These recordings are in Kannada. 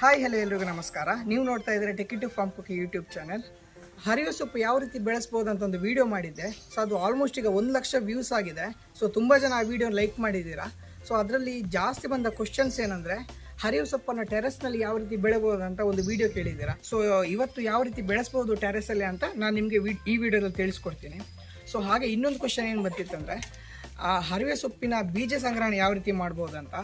ಹಾಯ್ ಹಲೋ ಎಲ್ರಿಗೂ ನಮಸ್ಕಾರ. ನೀವು ನೋಡ್ತಾ ಇದ್ದೀರಾ ಟು ಫಾರ್ಮ್ ಕುಕ್ಕಿ ಯೂಟ್ಯೂಬ್ ಚಾನಲ್ ಹರಿಯೋ ಸೊಪ್ಪು ಯಾವ ರೀತಿ ಬೆಳೆಸ್ಬೋದು ಅಂತ ಒಂದು ವಿಡಿಯೋ ಮಾಡಿದ್ದೆ. ಸೊ ಅದು ಆಲ್ಮೋಸ್ಟ್ ಈಗ ಒಂದು ಲಕ್ಷ ವ್ಯೂಸ್ ಆಗಿದೆ. ಸೊ ತುಂಬ ಜನ ಆ ವಿಡಿಯೋ ಲೈಕ್ ಮಾಡಿದ್ದೀರಾ. ಸೊ ಅದರಲ್ಲಿ ಜಾಸ್ತಿ ಬಂದ ಕ್ವಶನ್ಸ್ ಏನಂದರೆ, ಹರಿಯೋ ಸೊಪ್ಪನ್ನು ಟೆರೆಸ್ನಲ್ಲಿ ಯಾವ ರೀತಿ ಬೆಳೆಬೋದು ಅಂತ ಒಂದು ವಿಡಿಯೋ ಕೇಳಿದ್ದೀರಾ. ಸೊ ಇವತ್ತು ಯಾವ ರೀತಿ ಬೆಳೆಸ್ಬೋದು ಟೆರೆಸಲ್ಲಿ ಅಂತ ನಾನು ನಿಮಗೆ ಈ ವಿಡಿಯೋದಲ್ಲಿ ತಿಳಿಸ್ಕೊಡ್ತೀನಿ. ಸೊ ಹಾಗೆ ಇನ್ನೊಂದು ಕ್ವಶನ್ ಏನು ಬರ್ತಿತ್ತಂದರೆ ಆ ಹರಿವೆ ಸೊಪ್ಪಿನ ಬೀಜ ಸಂಗ್ರಹಣೆ ಯಾವ ರೀತಿ ಮಾಡ್ಬೋದು ಅಂತ.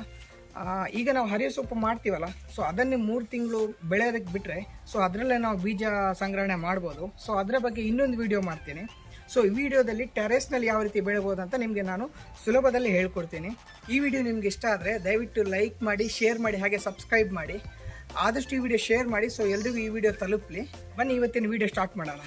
ಈಗ ನಾವು ಹರಿಯ ಸೊಪ್ಪು ಮಾಡ್ತೀವಲ್ಲ ಸೊ ಅದನ್ನೇ ಮೂರು ತಿಂಗಳು ಬೆಳೆಯೋದಕ್ಕೆ ಬಿಟ್ಟರೆ ಸೊ ಅದರಲ್ಲೇ ನಾವು ಬೀಜ ಸಂಗ್ರಹಣೆ ಮಾಡ್ಬೋದು. ಸೊ ಅದರ ಬಗ್ಗೆ ಇನ್ನೊಂದು ವಿಡಿಯೋ ಮಾಡ್ತೀನಿ. ಸೊ ಈ ವಿಡಿಯೋದಲ್ಲಿ ಟೆರೆಸ್ನಲ್ಲಿ ಯಾವ ರೀತಿ ಬೆಳೆಬೋದು ಅಂತ ನಿಮಗೆ ನಾನು ಸುಲಭದಲ್ಲಿ ಹೇಳ್ಕೊಡ್ತೀನಿ. ಈ ವಿಡಿಯೋ ನಿಮ್ಗೆ ಇಷ್ಟ ಆದರೆ ದಯವಿಟ್ಟು ಲೈಕ್ ಮಾಡಿ ಶೇರ್ ಮಾಡಿ, ಹಾಗೆ ಸಬ್ಸ್ಕ್ರೈಬ್ ಮಾಡಿ. ಆದಷ್ಟು ಈ ವಿಡಿಯೋ ಶೇರ್ ಮಾಡಿ ಸೊ ಎಲ್ರಿಗೂ ಈ ವಿಡಿಯೋ ತಲುಪಲಿ. ಬನ್ನಿ, ಇವತ್ತಿನ ವಿಡಿಯೋ ಸ್ಟಾರ್ಟ್ ಮಾಡೋಣ.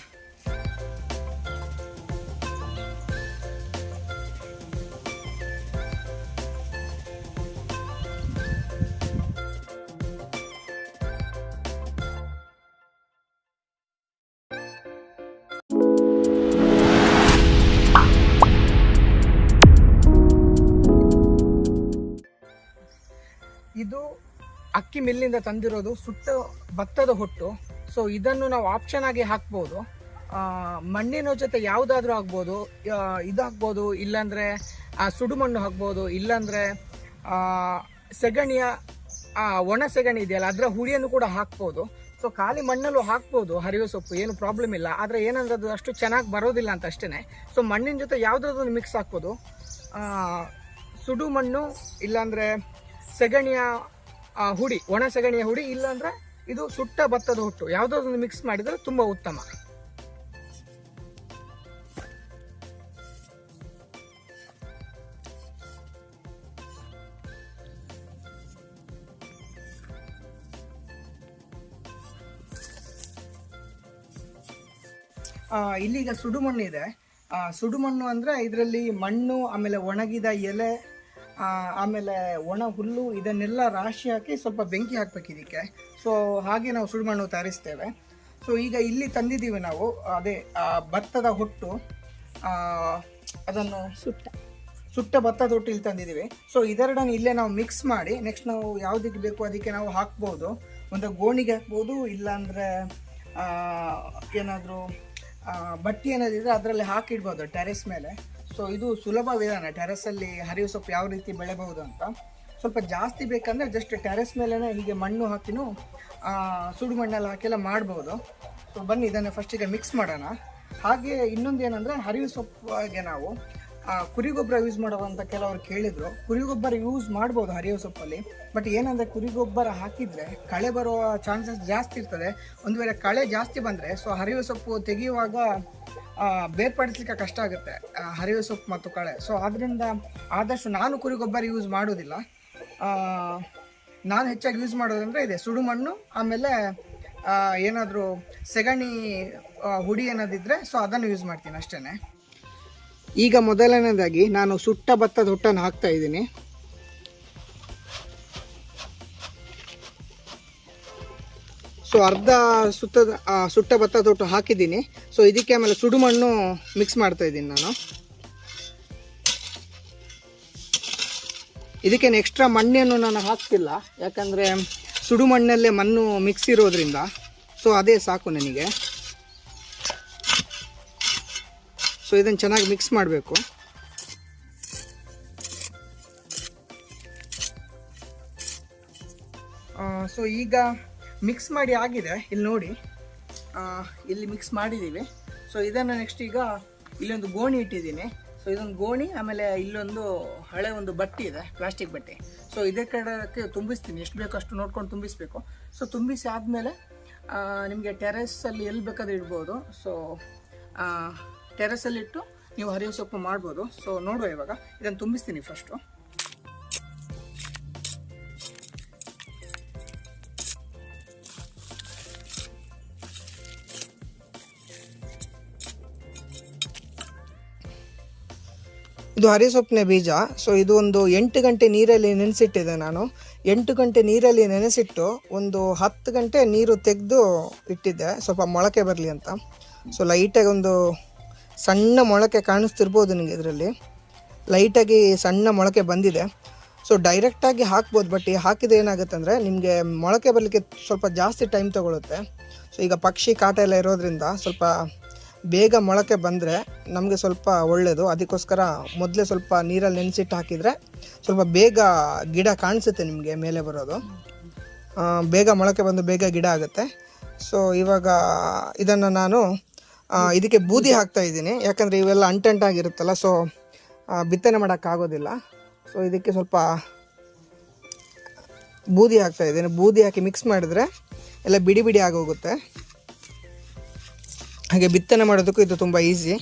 ಅಕ್ಕಿ ಮಿಲ್ಲಿಂದ ತಂದಿರೋದು ಸುಟ್ಟ ಭತ್ತದ ಹೊಟ್ಟು. ಸೊ ಇದನ್ನು ನಾವು ಆಪ್ಷನ್ ಆಗಿ ಹಾಕ್ಬೋದು. ಮಣ್ಣಿನ ಜೊತೆ ಯಾವುದಾದ್ರೂ ಆಗ್ಬೋದು. ಇದು ಹಾಕ್ಬೋದು ಇಲ್ಲಾಂದರೆ ಸುಡುಮಣ್ಣು ಹಾಕ್ಬೋದು, ಇಲ್ಲಾಂದರೆ ಸೆಗಣಿಯ ಒಣ ಸೆಗಣಿ ಇದೆಯಲ್ಲ, ಅದರ ಹುಳಿಯನ್ನು ಕೂಡ ಹಾಕ್ಬೋದು. ಸೊ ಖಾಲಿ ಮಣ್ಣಲ್ಲೂ ಹಾಕ್ಬೋದು ಹರಿವೆ ಸೊಪ್ಪು, ಏನು ಪ್ರಾಬ್ಲಮ್ ಇಲ್ಲ. ಆದರೆ ಏನಂದ್ರೆ ಅದು ಅಷ್ಟು ಚೆನ್ನಾಗಿ ಬರೋದಿಲ್ಲ ಅಂತ ಅಷ್ಟೇ ಸೊ ಮಣ್ಣಿನ ಜೊತೆ ಯಾವುದಾದ್ರೂ ಮಿಕ್ಸ್ ಹಾಕ್ಬೋದು. ಸುಡು ಮಣ್ಣು ಇಲ್ಲಾಂದರೆ, ಸೆಗಣಿಯ ಹುಡಿ ಒಣ ಸಗಣಿಯ ಹುಡಿ ಇಲ್ಲಾಂದ್ರೆ ಇದು ಸುಟ್ಟ ಭತ್ತದ ಹುಟ್ಟು. ಯಾವುದೊಂದು ಮಿಕ್ಸ್ ಮಾಡಿದ್ರೆ ತುಂಬ ಉತ್ತಮ. ಆ, ಇಲ್ಲೀಗ ಸುಡುಮಣ್ಣು ಇದೆ. ಆ, ಸುಡುಮಣ್ಣು ಅಂದರೆ ಇದರಲ್ಲಿ ಮಣ್ಣು ಆಮೇಲೆ ಒಣಗಿದ ಎಲೆ ಆ, ಆಮೇಲೆ ಒಣ ಹುಲ್ಲು ಇದನ್ನೆಲ್ಲ ರಾಶಿ ಹಾಕಿ ಸ್ವಲ್ಪ ಬೆಂಕಿ ಹಾಕ್ಬೇಕು ಇದಕ್ಕೆ. ಸೊ ಹಾಗೆ ನಾವು ಸುಡುಮಣ್ಣು ತಯಾರಿಸ್ತೇವೆ. ಸೊ ಈಗ ಇಲ್ಲಿ ತಂದಿದ್ದೀವಿ ನಾವು ಅದೇ ಭತ್ತದ ಹೊಟ್ಟು ಅದನ್ನು ಸುಟ್ಟ. ಸುಟ್ಟ ಭತ್ತದ ಹೊಟ್ಟು ಇಲ್ಲಿ ತಂದಿದ್ದೀವಿ. ಸೊ ಇದೆರಡನ್ನು ಇಲ್ಲೇ ನಾವು ಮಿಕ್ಸ್ ಮಾಡಿ ನೆಕ್ಸ್ಟ್ ನಾವು ಯಾವುದಕ್ಕೆ ಬೇಕು ಅದಕ್ಕೆ ನಾವು ಹಾಕ್ಬೋದು. ಒಂದು ಗೋಣಿಗೆ ಹಾಕ್ಬೋದು ಇಲ್ಲಾಂದರೆ ಏನಾದರೂ ಬಟ್ಟಿ ಏನಾದಿದ್ರೆ ಅದರಲ್ಲಿ ಹಾಕಿಡ್ಬೋದು ಟೆರೆಸ್ ಮೇಲೆ. ಸೊ ಇದು ಸುಲಭ ವಿಧಾನ ಟೆರೆಸಲ್ಲಿ ಹರಿವು ಸೊಪ್ಪು ಯಾವ ರೀತಿ ಬೆಳೆಬಹುದು ಅಂತ. ಸ್ವಲ್ಪ ಜಾಸ್ತಿ ಬೇಕಂದರೆ ಜಸ್ಟ್ ಟೆರೆಸ್ ಮೇಲೇ ಹೀಗೆ ಮಣ್ಣು ಹಾಕಿನೂ ಸುಡು ಮಣ್ಣಲ್ಲಿ ಹಾಕೆಲ್ಲ ಮಾಡ್ಬೋದು. ಸೊ ಬನ್ನಿ ಇದನ್ನು ಫಸ್ಟಿಗೆ ಮಿಕ್ಸ್ ಮಾಡೋಣ. ಹಾಗೆ ಇನ್ನೊಂದು ಏನಂದರೆ ಹರಿವು ಸೊಪ್ಪಿಗೆ ನಾವು ಕುರಿ ಗೊಬ್ಬರ ಯೂಸ್ ಮಾಡೋದಂತ ಕೆಲವರು ಕೇಳಿದ್ರು. ಕುರಿ ಗೊಬ್ಬರ ಯೂಸ್ ಮಾಡ್ಬೋದು ಹರಿಯೋ ಸೊಪ್ಪಲ್ಲಿ. ಬಟ್ ಏನಂದ್ರೆ ಕುರಿ ಗೊಬ್ಬರ ಹಾಕಿದ್ರೆ ಕಳೆ ಬರುವ ಚಾನ್ಸಸ್ ಜಾಸ್ತಿ ಇರ್ತದೆ. ಒಂದು ವೇಳೆ ಕಳೆ ಜಾಸ್ತಿ ಬಂದರೆ ಸೊ ಹರಿಯೋ ಸೊಪ್ಪು ತೆಗೆಯುವಾಗ ಬೇರ್ಪಡಿಸ್ಲಿಕ್ಕೆ ಕಷ್ಟ ಆಗುತ್ತೆ. ಹರಿವೆ ಸೊಪ್ಪು ಮತ್ತು ಕಳೆ. ಸೊ ಆದ್ದರಿಂದ ಆದಷ್ಟು ನಾನು ಕುರಿ ಗೊಬ್ಬರ ಯೂಸ್ ಮಾಡೋದಿಲ್ಲ ನಾನು ಹೆಚ್ಚಾಗಿ ಯೂಸ್ ಮಾಡೋದಂದ್ರೆ ಇದೆ ಸುಡು ಮಣ್ಣು ಆಮೇಲೆ ಏನಾದರೂ ಸೆಗಣಿ ಹುಡಿ ಏನಾದಿದ್ರೆ ಸೊ ಅದನ್ನು ಯೂಸ್ ಮಾಡ್ತೀನಿ ಅಷ್ಟೇ ಈಗ ಮೊದಲನೇದಾಗಿ ನಾನು ಸುಟ್ಟ ಭತ್ತದ ಹುಟ್ಟನ್ನು ಹಾಕ್ತಾ ಇದ್ದೀನಿ. ಸೊ ಅರ್ಧ ಸುತ್ತದ ಆ, ಸುಟ್ಟ ಭತ್ತ ತೊಟ್ಟು ಹಾಕಿದ್ದೀನಿ. ಸೊ ಇದಕ್ಕೆ ಆಮೇಲೆ ಸುಡು ಮಣ್ಣು ಮಿಕ್ಸ್ ಮಾಡ್ತಾ ಇದ್ದೀನಿ ನಾನು. ಇದಕ್ಕೆ ಎಕ್ಸ್ಟ್ರಾ ಮಣ್ಣನ್ನು ನಾನು ಹಾಕ್ತಿಲ್ಲ. ಯಾಕಂದರೆ ಸುಡು ಮಣ್ಣಲ್ಲೇ ಮಣ್ಣು ಮಿಕ್ಸ್ ಇರೋದ್ರಿಂದ. ಸೊ ಅದೇ ಸಾಕು ನನಗೆ. ಸೊ ಇದನ್ನು ಚೆನ್ನಾಗಿ ಮಿಕ್ಸ್ ಮಾಡಬೇಕು. ಸೊ ಈಗ ಮಿಕ್ಸ್ ಮಾಡಿ ಆಗಿದೆ. ಇಲ್ಲಿ ನೋಡಿ. ಇಲ್ಲಿ ಮಿಕ್ಸ್ ಮಾಡಿದ್ದೀವಿ ಸೊ ಇದನ್ನು ನೆಕ್ಸ್ಟ್ ಈಗ ಇಲ್ಲೊಂದು ಗೋಣಿ ಇಟ್ಟಿದ್ದೀನಿ. ಸೊ ಇದೊಂದು ಗೋಣಿ, ಆಮೇಲೆ ಇಲ್ಲೊಂದು ಹಳೆ ಒಂದು ಬಟ್ಟೆ ಇದೆ ಪ್ಲಾಸ್ಟಿಕ್ ಬಟ್ಟೆ. ಸೊ ಇದೇ ಕಡೆಗೆ ತುಂಬಿಸ್ತೀನಿ. ಎಷ್ಟು ಬೇಕೋ ಅಷ್ಟು ನೋಡ್ಕೊಂಡು ತುಂಬಿಸ್ಬೇಕು. ಸೊ ತುಂಬಿಸಿ ಆದಮೇಲೆ ನಿಮಗೆ ಟೆರೆಸಲ್ಲಿ ಎಲ್ಲಿ ಬೇಕಾದ್ರೆ ಇಡ್ಬೋದು. ಸೊ ಟೆರೆಸಲ್ಲಿಟ್ಟು ನೀವು ಹರಿಯೋ ಸೊಪ್ಪು ಮಾಡ್ಬೋದು. ಸೊ ನೋಡುವ ಇವಾಗ. ಇದನ್ನು ತುಂಬಿಸ್ತೀನಿ ಫಸ್ಟು ಇದು ಹರಿಸೊಪ್ಪಿನ ಬೀಜ. ಸೊ ಇದು ಒಂದು ಎಂಟು ಗಂಟೆ ನೀರಲ್ಲಿ ನೆನೆಸಿಟ್ಟಿದೆ ನಾನು. ಎಂಟು ಗಂಟೆ ನೀರಲ್ಲಿ ನೆನೆಸಿಟ್ಟು ಒಂದು ಹತ್ತು ಗಂಟೆ ನೀರು ತೆಗೆದು ಇಟ್ಟಿದ್ದೆ. ಸ್ವಲ್ಪ ಮೊಳಕೆ ಬರಲಿ ಅಂತ. ಸೊ ಲೈಟಾಗಿ ಒಂದು ಸಣ್ಣ ಮೊಳಕೆ ಕಾಣಿಸ್ತಿರ್ಬೋದು ನನಗೆ ಇದರಲ್ಲಿ. ಲೈಟಾಗಿ ಸಣ್ಣ ಮೊಳಕೆ ಬಂದಿದೆ. ಸೊ ಡೈರೆಕ್ಟಾಗಿ ಹಾಕ್ಬೋದು ಬಟ್ ಹಾಕಿದ್ರೆ ಏನಾಗುತ್ತೆ ಅಂದರೆ ನಿಮಗೆ ಮೊಳಕೆ ಬರಲಿಕ್ಕೆ ಸ್ವಲ್ಪ ಜಾಸ್ತಿ ಟೈಮ್ ತೊಗೊಳುತ್ತೆ. ಸೊ ಈಗ ಪಕ್ಷಿ ಕಾಟ ಎಲ್ಲ ಇರೋದ್ರಿಂದ ಸ್ವಲ್ಪ ಬೇಗ ಮೊಳಕೆ ಬಂದರೆ ನಮಗೆ ಸ್ವಲ್ಪ ಒಳ್ಳೆಯದು ಅದಕ್ಕೋಸ್ಕರ ಮೊದಲೇ ಸ್ವಲ್ಪ ನೀರಲ್ಲಿ ನೆನೆಸಿಟ್ಟು ಹಾಕಿದರೆ ಸ್ವಲ್ಪ ಬೇಗ ಗಿಡ ಕಾಣಿಸುತ್ತೆ ನಿಮಗೆ ಮೇಲೆ ಬರೋದು. ಬೇಗ ಮೊಳಕೆ ಬಂದು ಬೇಗ ಗಿಡ ಆಗುತ್ತೆ. ಸೊ ಇವಾಗ ಇದನ್ನು ನಾನು ಇದಕ್ಕೆ ಬೂದಿ ಹಾಕ್ತಾ ಇದ್ದೀನಿ. ಯಾಕಂದರೆ ಇವೆಲ್ಲ ಅಂಟಂಟಾಗಿರುತ್ತಲ್ಲ ಸೊ ಬಿತ್ತನೆ ಮಾಡೋಕ್ಕಾಗೋದಿಲ್ಲ. ಸೊ ಇದಕ್ಕೆ ಸ್ವಲ್ಪ ಬೂದಿ ಹಾಕ್ತಾ ಇದ್ದೀನಿ. ಬೂದಿ ಹಾಕಿ ಮಿಕ್ಸ್ ಮಾಡಿದ್ರೆ ಎಲ್ಲ ಬಿಡಿ ಬಿಡಿ ಆಗೋಗುತ್ತೆ. ಹಾಗೆ ಬಿತ್ತನೆ ಮಾಡೋದಕ್ಕೂ ಇದು ತುಂಬ ಈಸಿ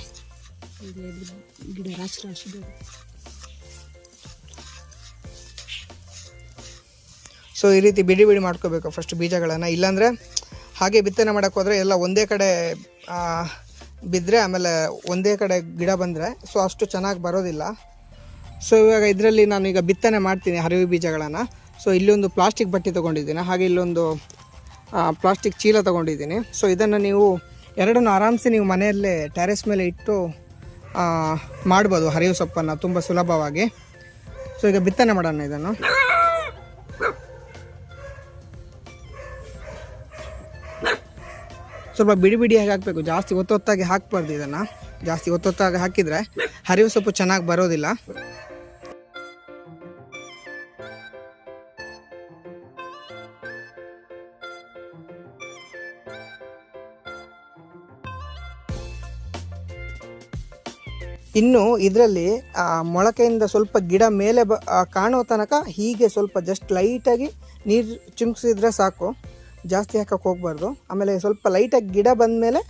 ಗಿಡ ರಾಶಿ ರಾಶಿ ಬೇಡ ಸೊ ಈ ರೀತಿ ಬಿಡಿ ಬಿಡಿ ಮಾಡ್ಕೋಬೇಕು ಫಸ್ಟ್ ಬೀಜಗಳನ್ನು. ಇಲ್ಲಾಂದರೆ ಹಾಗೆ ಬಿತ್ತನೆ ಮಾಡೋಕ್ಕೆ ಹೋದರೆ ಎಲ್ಲ ಒಂದೇ ಕಡೆ ಬಿದ್ದರೆ ಆಮೇಲೆ ಒಂದೇ ಕಡೆ ಗಿಡ ಬಂದರೆ ಸೊ ಅಷ್ಟು ಚೆನ್ನಾಗಿ ಬರೋದಿಲ್ಲ. ಸೊ ಇವಾಗ ಇದರಲ್ಲಿ ನಾನು ಈಗ ಬಿತ್ತನೆ ಮಾಡ್ತೀನಿ ಹರಿವು ಬೀಜಗಳನ್ನು. ಸೊ ಇಲ್ಲೊಂದು ಪ್ಲಾಸ್ಟಿಕ್ ಬಟ್ಟೆ ತೊಗೊಂಡಿದ್ದೀನಿ. ಹಾಗೆ ಇಲ್ಲೊಂದು ಪ್ಲಾಸ್ಟಿಕ್ ಚೀಲ ತೊಗೊಂಡಿದ್ದೀನಿ. ಸೊ ಇದನ್ನು ನೀವು ಎರಡನ್ನು ಆರಾಮ್ಸೆ ನೀವು ಮನೆಯಲ್ಲೇ ಟೆರೆಸ್ ಮೇಲೆ ಇಟ್ಟು ಮಾಡ್ಬೋದು ಹರಿವು ಸೊಪ್ಪನ್ನು ತುಂಬ ಸುಲಭವಾಗಿ. ಸೊ ಈಗ ಬಿತ್ತನೆ ಮಾಡೋಣ ಇದನ್ನು. ಸ್ವಲ್ಪ ಬಿಡಿ ಬಿಡಿಯಾಗಿ ಹಾಕಬೇಕು. ಜಾಸ್ತಿ ಒತ್ತೊತ್ತಾಗಿ ಹಾಕ್ಬಾರ್ದು ಇದನ್ನು. ಜಾಸ್ತಿ ಒತ್ತೊತ್ತಾಗಿ ಹಾಕಿದರೆ ಹರಿವು ಸೊಪ್ಪು ಚೆನ್ನಾಗಿ ಬರೋದಿಲ್ಲ. ಇನ್ನು ಇದರಲ್ಲಿ ಮೊಳಕೆಯಿಂದ ಸ್ವಲ್ಪ ಗಿಡ ಮೇಲೆ ಬ ಕಾಣೋ ತನಕ ಹೀಗೆ ಸ್ವಲ್ಪ ಜಸ್ಟ್ ಲೈಟಾಗಿ ನೀರು ಚಿಮ್ಕಿಸಿದ್ರೆ ಸಾಕು. ಜಾಸ್ತಿ ಹಾಕಕ್ಕೆ ಹೋಗ್ಬಾರ್ದು. ಆಮೇಲೆ ಸ್ವಲ್ಪ ಲೈಟಾಗಿ ಗಿಡ ಬಂದಮೇಲೆ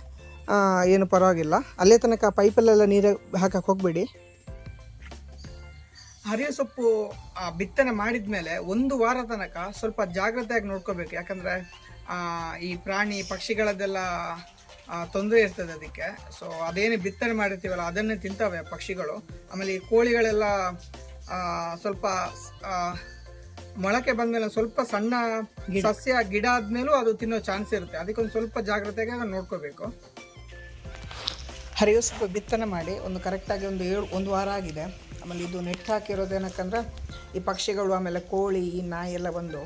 ಏನು ಪರವಾಗಿಲ್ಲ. ಅಲ್ಲೇ ತನಕ ಪೈಪಲ್ಲೆಲ್ಲ ನೀರು ಹಾಕಕ್ಕೆ ಹೋಗಬೇಡಿ. ಹರಿಯ ಸೊಪ್ಪು ಬಿತ್ತನೆ ಮಾಡಿದ ಮೇಲೆ ಒಂದು ವಾರ ತನಕ ಸ್ವಲ್ಪ ಜಾಗ್ರತೆಯಾಗಿ ನೋಡ್ಕೋಬೇಕು. ಯಾಕಂದರೆ ಈ ಪ್ರಾಣಿ ಪಕ್ಷಿಗಳದ್ದೆಲ್ಲ ತೊಂದರೆ ಇರ್ತದೆ ಅದಕ್ಕೆ. ಸೊ ಅದೇನು ಬಿತ್ತನೆ ಮಾಡಿರ್ತೀವಲ್ಲ ಅದನ್ನೇ ತಿಂತವೆ ಪಕ್ಷಿಗಳು. ಆಮೇಲೆ ಈ ಕೋಳಿಗಳೆಲ್ಲ ಸ್ವಲ್ಪ ಮೊಳಕೆ ಬಂದಮೇಲೆ ಸ್ವಲ್ಪ ಸಣ್ಣ ಸಸ್ಯ ಗಿಡ ಆದ್ಮೇಲೂ ಅದು ತಿನ್ನೋ ಚಾನ್ಸ್ ಇರುತ್ತೆ. ಅದಕ್ಕೊಂದು ಸ್ವಲ್ಪ ಜಾಗ್ರತೆಗೆ ಅದನ್ನ ನೋಡ್ಕೋಬೇಕು. ಹರಿಯೋ ಸ್ವಲ್ಪ ಬಿತ್ತನೆ ಮಾಡಿ ಒಂದು ಕರೆಕ್ಟಾಗಿ ಒಂದು ಏಳು ಒಂದು ವಾರ ಆಗಿದೆ. ಆಮೇಲೆ ಇದು ನೆಟ್ ಹಾಕಿರೋದು ಏನಕ್ಕಂದ್ರೆ ಈ ಪಕ್ಷಿಗಳು ಆಮೇಲೆ ಕೋಳಿ ಈ ನಾಯಿ ಎಲ್ಲ ಬಂದು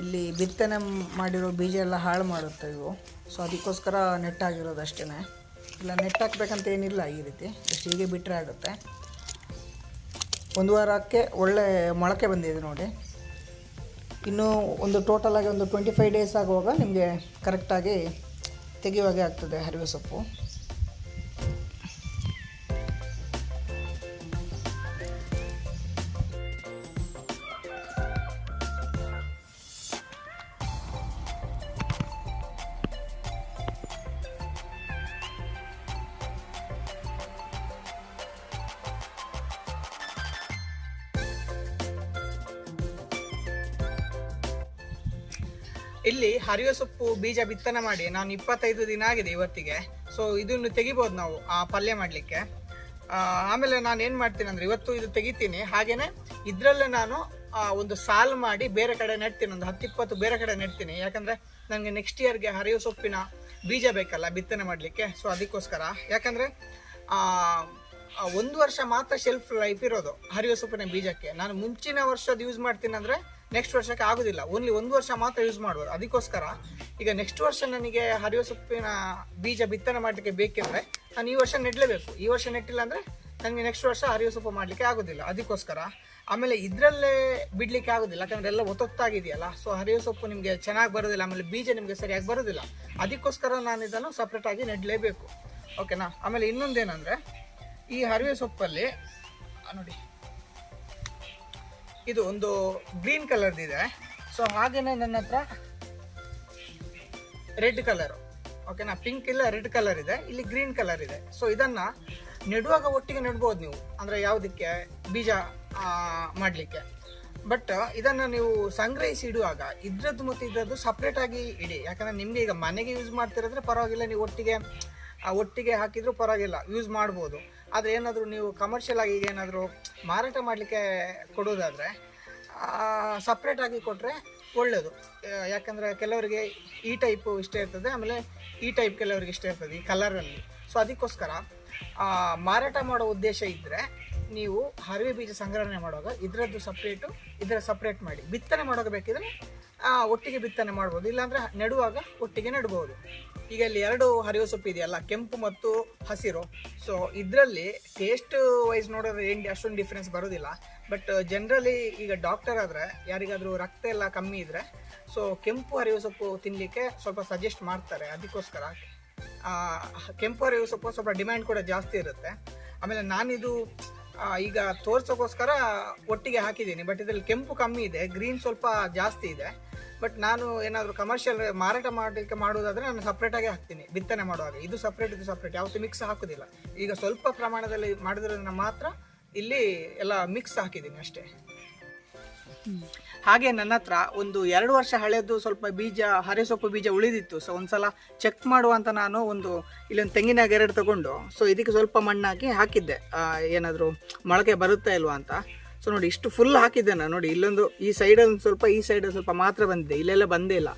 ಇಲ್ಲಿ ಬಿತ್ತನೆ ಮಾಡಿರೋ ಬೀಜ ಎಲ್ಲ ಹಾಳು ಮಾಡುತ್ತೆ ಇವು. ಸೊ ಅದಕ್ಕೋಸ್ಕರ ನೆಟ್ ಆಗಿರೋದು ಅಷ್ಟೇ ಇಲ್ಲ, ನೆಟ್ ಹಾಕ್ಬೇಕಂತ ಏನಿಲ್ಲ ಈ ರೀತಿ. ಜಸ್ಟ್ ಹೀಗೆ ಬಿಟ್ಟರೆ ಆಗುತ್ತೆ. ಒಂದು ವಾರಕ್ಕೆ ಒಳ್ಳೆ ಮೊಳಕೆ ಬಂದಿದೆ ನೋಡಿ. ಇನ್ನೂ ಒಂದು ಟೋಟಲಾಗಿ ಒಂದು ಟ್ವೆಂಟಿ ಫೈವ್ ಡೇಸ್ ಆಗುವಾಗ ನಿಮಗೆ ಕರೆಕ್ಟಾಗಿ ತೆಗೆಯುವಾಗೆ ಆಗ್ತದೆ ಹರಿವೆ ಸೊಪ್ಪು. ಇಲ್ಲಿ ಹರಿವೆ ಸೊಪ್ಪು ಬೀಜ ಬಿತ್ತನೆ ಮಾಡಿ ನಾನು ಇಪ್ಪತ್ತೈದು ದಿನ ಆಗಿದೆ ಇವತ್ತಿಗೆ. ಸೊ ಇದನ್ನು ತೆಗಿಬೋದು ನಾವು ಆ ಪಲ್ಯ ಮಾಡಲಿಕ್ಕೆ. ಆಮೇಲೆ ನಾನು ಏನು ಮಾಡ್ತೀನಿ ಅಂದರೆ ಇವತ್ತು ಇದು ತೆಗಿತೀನಿ. ಹಾಗೆಯೇ ಇದರಲ್ಲೇ ನಾನು ಒಂದು ಸಾಲು ಮಾಡಿ ಬೇರೆ ಕಡೆ ನೆಡ್ತೀನಿ. ಒಂದು ಹತ್ತಿಪ್ಪತ್ತು ಬೇರೆ ಕಡೆ ನೆಡ್ತೀನಿ. ಯಾಕಂದರೆ ನನಗೆ ನೆಕ್ಸ್ಟ್ ಇಯರ್ಗೆ ಹರಿವೆ ಸೊಪ್ಪಿನ ಬೀಜ ಬೇಕಲ್ಲ ಬಿತ್ತನೆ ಮಾಡಲಿಕ್ಕೆ. ಸೊ ಅದಕ್ಕೋಸ್ಕರ. ಯಾಕಂದರೆ ಒಂದು ವರ್ಷ ಮಾತ್ರ ಶೆಲ್ಫ್ ಲೈಫ್ ಇರೋದು ಹರಿವೆ ಸೊಪ್ಪಿನ ಬೀಜಕ್ಕೆ. ನಾನು ಮುಂಚಿನ ವರ್ಷದ ಯೂಸ್ ಮಾಡ್ತೀನಿ ಅಂದರೆ ನೆಕ್ಸ್ಟ್ ವರ್ಷಕ್ಕೆ ಆಗೋದಿಲ್ಲ. ಓನ್ಲಿ ಒಂದು ವರ್ಷ ಮಾತ್ರ ಯೂಸ್ ಮಾಡ್ಬೋದು. ಅದಕ್ಕೋಸ್ಕರ ಈಗ ನೆಕ್ಸ್ಟ್ ವರ್ಷ ನನಗೆ ಹರಿವೆ ಸೊಪ್ಪಿನ ಬೀಜ ಬಿತ್ತನೆ ಮಾಡಲಿಕ್ಕೆ ಬೇಕೆಂದರೆ ನಾನು ಈ ವರ್ಷ ನೆಡಲೇಬೇಕು. ಈ ವರ್ಷ ನೆಟ್ಟಿಲ್ಲ ಅಂದರೆ ನನಗೆ ನೆಕ್ಸ್ಟ್ ವರ್ಷ ಹರಿವೆ ಸೊಪ್ಪು ಮಾಡಲಿಕ್ಕೆ ಆಗೋದಿಲ್ಲ. ಅದಕ್ಕೋಸ್ಕರ ಆಮೇಲೆ ಇದರಲ್ಲೇ ಬಿಡಲಿಕ್ಕೆ ಆಗೋದಿಲ್ಲ. ಯಾಕಂದರೆ ಎಲ್ಲ ಒತ್ತೊತ್ತಾಗಿದೆಯಲ್ಲ. ಸೊ ಹರಿವೆ ಸೊಪ್ಪು ನಿಮಗೆ ಚೆನ್ನಾಗಿ ಬರೋದಿಲ್ಲ. ಆಮೇಲೆ ಬೀಜ ನಿಮಗೆ ಸರಿಯಾಗಿ ಬರೋದಿಲ್ಲ. ಅದಕ್ಕೋಸ್ಕರ ನಾನು ಇದನ್ನು ಸಪ್ರೇಟಾಗಿ ನೆಡಲೇಬೇಕು. ಓಕೆನಾ ಆಮೇಲೆ ಇನ್ನೊಂದೇನೆಂದರೆ ಈ ಹರಿವೆ ಸೊಪ್ಪಲ್ಲಿ ನೋಡಿ. ಇದು ಒಂದು ಗ್ರೀನ್ ಕಲರ್ದಿದೆ ಸೊ ಹಾಗೇನೆ ನನ್ನ ಹತ್ರ ರೆಡ್ ಕಲರು. ಓಕೆನಾ ಪಿಂಕ್ ಇಲ್ಲ, ರೆಡ್ ಕಲರ್ ಇದೆ. ಇಲ್ಲಿ ಗ್ರೀನ್ ಕಲರ್ ಇದೆ. ಸೊ ಇದನ್ನ ನೆಡುವಾಗ ಒಟ್ಟಿಗೆ ನೆಡ್ಬೋದು ನೀವು. ಅಂದರೆ ಯಾವುದಕ್ಕೆ? ಬೀಜ ಮಾಡಲಿಕ್ಕೆ. ಬಟ್ ಇದನ್ನು ನೀವು ಸಂಗ್ರಹಿಸಿ ಇಡುವಾಗ, ಇದ್ರದ್ದು ಮತ್ತು ಇದ್ರದ್ದು ಸಪ್ರೇಟ್ ಆಗಿ ಇಡಿ. ಯಾಕಂದರೆ ನಿಮಗೆ ಈಗ ಮನೆಗೆ ಯೂಸ್ ಮಾಡ್ತಿರೋದ್ರೆ ಪರವಾಗಿಲ್ಲ. ನೀವು ಒಟ್ಟಿಗೆ ಒಟ್ಟಿಗೆ ಹಾಕಿದ್ರು ಪರವಾಗಿಲ್ಲ. ಯೂಸ್ ಮಾಡ್ಬೋದು. ಆದರೆ ಏನಾದರೂ ನೀವು ಕಮರ್ಷಿಯಲ್ ಆಗಿ ಏನಾದರೂ ಮಾರಾಟ ಮಾಡಲಿಕ್ಕೆ ಕೊಡೋದಾದರೆ ಸಪ್ರೇಟಾಗಿ ಕೊಟ್ಟರೆ ಒಳ್ಳೆಯದು ಯಾಕಂದರೆ ಕೆಲವರಿಗೆ ಈ ಟೈಪು ಇಷ್ಟ ಇರ್ತದೆ, ಆಮೇಲೆ ಈ ಟೈಪ್ ಕೆಲವರಿಗೆ ಇಷ್ಟ ಇರ್ತದೆ, ಈ ಕಲರಲ್ಲಿ ಸೊ ಅದಕ್ಕೋಸ್ಕರ ಮಾರಾಟ ಮಾಡೋ ಉದ್ದೇಶ ಇದ್ದರೆ ನೀವು ಹರಿವೆ ಬೀಜ ಸಂಗ್ರಹಣೆ ಮಾಡುವಾಗ ಇದರದ್ದು ಸಪ್ರೇಟು ಇದರ ಸಪ್ರೇಟ್ ಮಾಡಿ. ಬಿತ್ತನೆ ಮಾಡೋದು ಬೇಕಿದ್ರೆ ಒಟ್ಟಿಗೆ ಬಿತ್ತನೆ ಮಾಡ್ಬೋದು. ಇಲ್ಲಾಂದರೆ ನೆಡುವಾಗ ಒಟ್ಟಿಗೆ ನೆಡ್ಬೋದು. ಈಗ ಇಲ್ಲಿ ಎರಡು ಹರಿವೆ ಸೊಪ್ಪು ಇದೆಯಲ್ಲ, ಕೆಂಪು ಮತ್ತು ಹಸಿರು. ಸೊ ಇದರಲ್ಲಿ ಟೇಸ್ಟ್ ವೈಸ್ ನೋಡಿದ್ರೆ ಏನು ಅಷ್ಟೊಂದು ಡಿಫ್ರೆನ್ಸ್ ಬರೋದಿಲ್ಲ. ಬಟ್ ಜನರಲಿ ಈಗ ಡಾಕ್ಟರ್ ಆದರೆ, ಯಾರಿಗಾದರೂ ರಕ್ತ ಎಲ್ಲ ಕಮ್ಮಿ ಇದ್ದರೆ ಸೊ ಕೆಂಪು ಹರಿವೆ ಸೊಪ್ಪು ತಿನ್ನಲಿಕ್ಕೆ ಸ್ವಲ್ಪ ಸಜೆಸ್ಟ್ ಮಾಡ್ತಾರೆ. ಅದಕ್ಕೋಸ್ಕರ ಕೆಂಪು ಹರಿವೆ ಸೊಪ್ಪು ಸ್ವಲ್ಪ ಡಿಮ್ಯಾಂಡ್ ಕೂಡ ಜಾಸ್ತಿ ಇರುತ್ತೆ. ಆಮೇಲೆ ನಾನಿದು ಈಗ ತೋರ್ಸೋಕ್ಕೋಸ್ಕರ ಒಟ್ಟಿಗೆ ಹಾಕಿದ್ದೀನಿ. ಬಟ್ ಇದರಲ್ಲಿ ಕೆಂಪು ಕಮ್ಮಿ ಇದೆ ಗ್ರೀನ್ ಸ್ವಲ್ಪ ಜಾಸ್ತಿ ಇದೆ. ಬಟ್ ನಾನು ಏನಾದರೂ ಕಮರ್ಷಿಯಲ್ ಮಾರಾಟ ಮಾಡಲಿಕ್ಕೆ ಮಾಡುವುದಾದ್ರೆ ನಾನು ಸಪ್ರೇಟಾಗಿ ಹಾಕ್ತೀನಿ ಬಿತ್ತನೆ ಮಾಡುವಾಗ. ಇದು ಸಪ್ರೇಟ್ ಇದು ಸಪ್ರೇಟ್ ಯಾವತ್ತೂ ಮಿಕ್ಸ್ ಹಾಕೋದಿಲ್ಲ. ಈಗ ಸ್ವಲ್ಪ ಪ್ರಮಾಣದಲ್ಲಿ ಮಾಡಿದ್ರನ್ನ ಮಾತ್ರ ಇಲ್ಲಿ ಎಲ್ಲ ಮಿಕ್ಸ್ ಹಾಕಿದ್ದೀನಿ ಅಷ್ಟೇ. ಹಾಗೆ ನನ್ನ ಹತ್ರ ಒಂದು ಎರಡು ವರ್ಷ ಹಳೆಯದು ಸ್ವಲ್ಪ ಬೀಜ ಹರೆಸೊಪ್ಪು ಬೀಜ ಉಳಿದಿತ್ತು. ಸೊ ಒಂದ್ಸಲ ಚೆಕ್ ಮಾಡುವಂತ ನಾನು ಒಂದು ಇಲ್ಲೊಂದು ತೆಂಗಿನ ಗೆರಡು ತಗೊಂಡು ಸೊ ಇದಕ್ಕೆ ಸ್ವಲ್ಪ ಮಣ್ಣಾಕಿ ಹಾಕಿದ್ದೆ. ಏನಾದರೂ ಮೊಳಕೆ ಬರುತ್ತಾ ಇಲ್ವಾ ಅಂತ. ಸೊ ನೋಡಿ, ಇಷ್ಟು ಫುಲ್ ಹಾಕಿದ್ದೆ ನಾನು. ನೋಡಿ, ಇಲ್ಲೊಂದು, ಈ ಸೈಡಲ್ಲಿ ಸ್ವಲ್ಪ, ಈ ಸೈಡ್ ಸ್ವಲ್ಪ ಮಾತ್ರ ಬಂದಿದೆ. ಇಲ್ಲೆಲ್ಲ ಬಂದೇ ಇಲ್ಲ.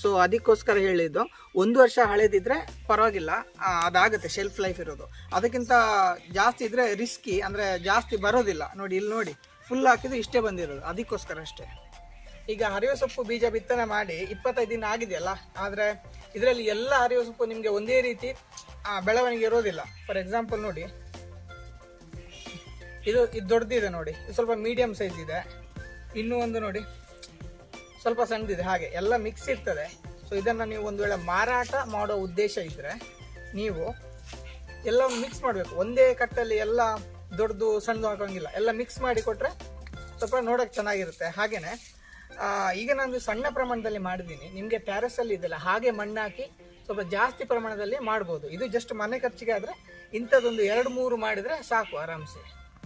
ಸೊ ಅದಕ್ಕೋಸ್ಕರ ಹೇಳಿದ್ದು, ಒಂದು ವರ್ಷ ಹಳೆದಿದ್ರೆ ಪರವಾಗಿಲ್ಲ. ಅದಾಗುತ್ತೆ ಶೆಲ್ಫ್ ಲೈಫ್ ಇರೋದು. ಅದಕ್ಕಿಂತ ಜಾಸ್ತಿ ಇದ್ದರೆ ರಿಸ್ಕಿ ಅಂದರೆ ಜಾಸ್ತಿ ಬರೋದಿಲ್ಲ. ನೋಡಿ, ಇಲ್ಲಿ ನೋಡಿ ಫುಲ್ ಹಾಕಿದ್ರೆ ಇಷ್ಟೇ ಬಂದಿರೋದು. ಅದಕ್ಕೋಸ್ಕರ ಅಷ್ಟೇ. ಈಗ ಹರಿವೆ ಸೊಪ್ಪು ಬೀಜ ಬಿತ್ತನೆ ಮಾಡಿ ಇಪ್ಪತ್ತೈದು ದಿನ ಆಗಿದೆಯಲ್ಲ, ಆದರೆ ಇದರಲ್ಲಿ ಎಲ್ಲ ಹರಿವೆ ಸೊಪ್ಪು ನಿಮಗೆ ಒಂದೇ ರೀತಿ ಬೆಳವಣಿಗೆ ಇರೋದಿಲ್ಲ. ಫಾರ್ ಎಕ್ಸಾಂಪಲ್ ನೋಡಿ ಇದು ಇದು ದೊಡ್ಡದಿದೆ ನೋಡಿ. ಇದು ಸ್ವಲ್ಪ ಮೀಡಿಯಂ ಸೈಜ್ ಇದೆ. ಇನ್ನೂ ಒಂದು ನೋಡಿ. ಸ್ವಲ್ಪ ಸಣ್ಣದಿದೆ. ಹಾಗೆ ಎಲ್ಲ ಮಿಕ್ಸ್ ಇರ್ತದೆ. ಸೊ ಇದನ್ನು ನೀವು ಒಂದು ವೇಳೆ ಮಾರಾಟ ಮಾಡೋ ಉದ್ದೇಶ ಇದ್ದರೆ ನೀವು ಎಲ್ಲ ಮಿಕ್ಸ್ ಮಾಡಬೇಕು. ಒಂದೇ ಕಟ್ಟಲ್ಲಿ ಎಲ್ಲ ದೊಡ್ಡದು ಸಣ್ಣದು ಹಾಕೋಂಗಿಲ್ಲ. ಎಲ್ಲ ಮಿಕ್ಸ್ ಮಾಡಿ ಕೊಟ್ಟರೆ ಸ್ವಲ್ಪ ನೋಡೋಕೆ ಚೆನ್ನಾಗಿರುತ್ತೆ. ಹಾಗೆಯೇ ಈಗ ನಾನು ಸಣ್ಣ ಪ್ರಮಾಣದಲ್ಲಿ ಮಾಡಿದ್ದೀನಿ. ನಿಮಗೆ ಟ್ಯಾರಸಲ್ಲಿ ಇದೆಲ್ಲ ಹಾಗೆ ಮಣ್ಣು ಹಾಕಿ ಸ್ವಲ್ಪ ಜಾಸ್ತಿ ಪ್ರಮಾಣದಲ್ಲಿ ಮಾಡ್ಬೋದು. ಇದು ಜಸ್ಟ್ ಮನೆ ಖರ್ಚಿಗೆ ಆದರೆ ಇಂಥದ್ದೊಂದು ಎರಡು ಮೂರು ಮಾಡಿದರೆ ಸಾಕು ಆರಾಮ್ಸೆ.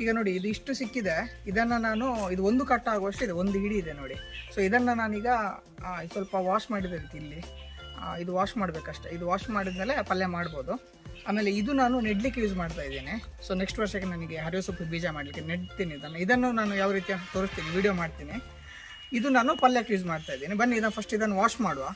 ಈಗ ನೋಡಿ, ಇದು ಇಷ್ಟು ಸಿಕ್ಕಿದೆ. ಇದನ್ನು ನಾನು, ಇದು ಒಂದು ಕಟ್ಟ ಆಗುವಷ್ಟು ಇದೆ, ಒಂದು ಹಿಡಿ ಇದೆ ನೋಡಿ. ಸೊ ಇದನ್ನು ನಾನೀಗ ಸ್ವಲ್ಪ ವಾಶ್ ಮಾಡಿದ ಇಲ್ಲಿ. ಇದು ವಾಶ್ ಮಾಡಬೇಕಷ್ಟೆ. ಇದು ವಾಶ್ ಮಾಡಿದ್ಮೇಲೆ ಪಲ್ಯ ಮಾಡ್ಬೋದು. ಆಮೇಲೆ ಇದು ನಾನು ನೆಡ್ಲಿಕ್ಕೆ ಯೂಸ್ ಮಾಡ್ತಾ ಇದ್ದೇನೆ. ಸೊ ನೆಕ್ಸ್ಟ್ ವರ್ಷಕ್ಕೆ ನನಗೆ ಹರಿವೆ ಸೊಪ್ಪು ಬೀಜ ಮಾಡಲಿಕ್ಕೆ ನೆಡ್ತೀನಿ ಇದನ್ನು. ಇದನ್ನು ನಾನು ಯಾವ ರೀತಿ ತೋರಿಸ್ತೀನಿ ವೀಡಿಯೋ ಮಾಡ್ತೀನಿ. ಇದು ನಾನು ಪಲ್ಯಕ್ಕೆ ಯೂಸ್ ಮಾಡ್ತಾ ಇದ್ದೀನಿ. ಬನ್ನಿ, ಇದನ್ನು ಫಸ್ಟ್ ಇದನ್ನು ವಾಶ್ ಮಾಡುವ.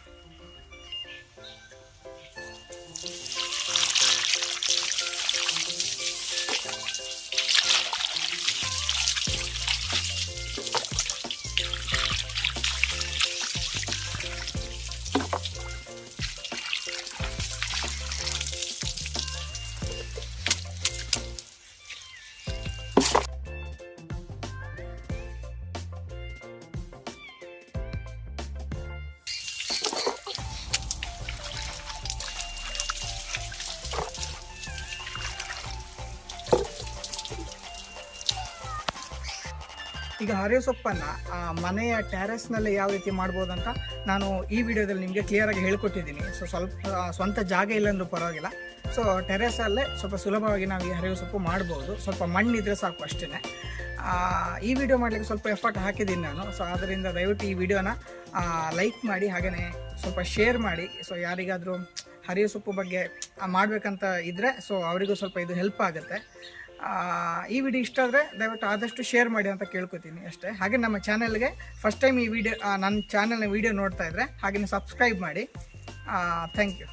ಈಗ ಹರಿಯ ಸೊಪ್ಪನ್ನು ಮನೆಯ ಟೆರೆಸ್ನಲ್ಲಿ ಯಾವ ರೀತಿ ಮಾಡ್ಬೋದು ಅಂತ ನಾನು ಈ ವಿಡಿಯೋದಲ್ಲಿ ನಿಮಗೆ ಕ್ಲಿಯರಾಗಿ ಹೇಳ್ಕೊಟ್ಟಿದ್ದೀನಿ. ಸೊ ಸ್ವಲ್ಪ ಸ್ವಂತ ಜಾಗ ಇಲ್ಲಂದ್ರೂ ಪರವಾಗಿಲ್ಲ. ಸೊ ಟೆರೆಸಲ್ಲೇ ಸ್ವಲ್ಪ ಸುಲಭವಾಗಿ ನಾವು ಈ ಹರಿಯ ಸೊಪ್ಪು ಮಾಡ್ಬೋದು. ಸ್ವಲ್ಪ ಮಣ್ಣಿದ್ರೆ ಸಾಕು ಅಷ್ಟೇ ಈ ವಿಡಿಯೋ ಮಾಡಲಿಕ್ಕೆ ಸ್ವಲ್ಪ ಎಫರ್ಟ್ ಹಾಕಿದ್ದೀನಿ ನಾನು. ಸೊ ಆದ್ದರಿಂದ ದಯವಿಟ್ಟು ಈ ವಿಡಿಯೋನ ಲೈಕ್ ಮಾಡಿ ಹಾಗೆಯೇ ಸ್ವಲ್ಪ ಶೇರ್ ಮಾಡಿ. ಸೊ ಯಾರಿಗಾದರೂ ಹರಿಯ ಸೊಪ್ಪು ಬಗ್ಗೆ ಮಾಡಬೇಕಂತ ಇದ್ದರೆ ಸೊ ಅವರಿಗೂ ಸ್ವಲ್ಪ ಇದು ಹೆಲ್ಪ್ ಆಗುತ್ತೆ. ಈ ವಿಡಿಯೋ ಇಷ್ಟ ಆದರೆ ದಯವಿಟ್ಟು ಆದಷ್ಟು ಶೇರ್ ಮಾಡಿ ಅಂತ ಕೇಳ್ಕೊತೀನಿ ಅಷ್ಟೇ. ಹಾಗೆ ನಮ್ಮ ಚಾನಲ್ಗೆ ಫಸ್ಟ್ ಟೈಮ್ ಈ ವಿಡಿಯೋ ನನ್ನ ಚಾನಲ್ನ ವಿಡಿಯೋ ನೋಡ್ತಾ ಇದ್ದರೆ ಹಾಗೆಯೇ ಸಬ್ಸ್ಕ್ರೈಬ್ ಮಾಡಿ. Thank you